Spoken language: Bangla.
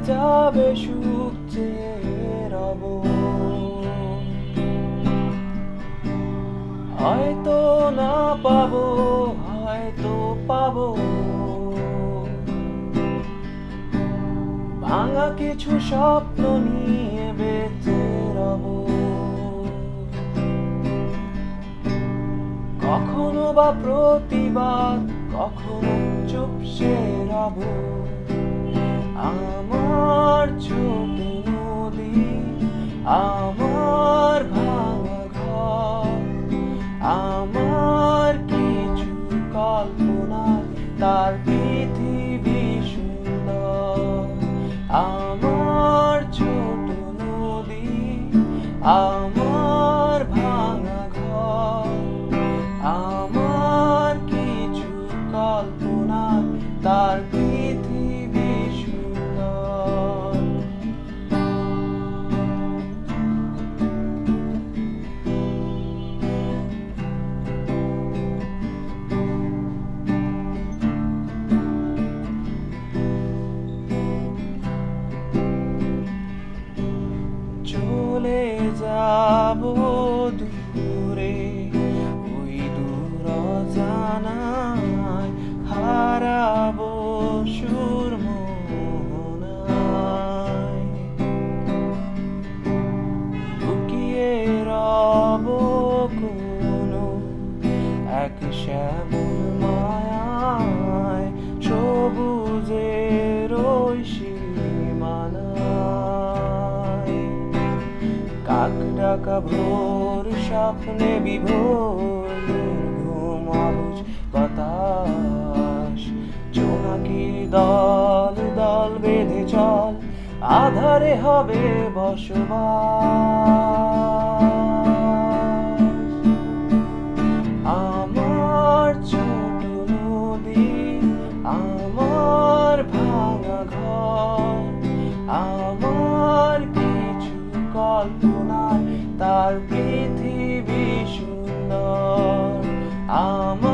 যাবে চেয়ে রব হয়তো না পাবো, হয়তো পাবো। ভাঙা কিছু স্বপ্ন নিয়ে বেঁচে রব। কখনো বা প্রতিবাদ, কখনো চুপসে রব। আমার ছোট নদী, আমার ভাঙা ঘর, আমার কিছু কল্পনা, তার পৃথিবী সুন্দর। আমার ছোট নদী, আমার যাব দূরে ওই দূর জানায় হারাবো সুর লুকিয়ে রব কোনো এক শ্যামল মায়ায় ঢাকা ভোর, স্বপ্নে বিভোর ঘুম আবুজ বাতাস। জোনাকির দল দল বেঁধে চল, আধারে হবে বসবাস। আমার ছোট নদী, আমার ভাঙা ঘর, আমার কিছু গল্প I'm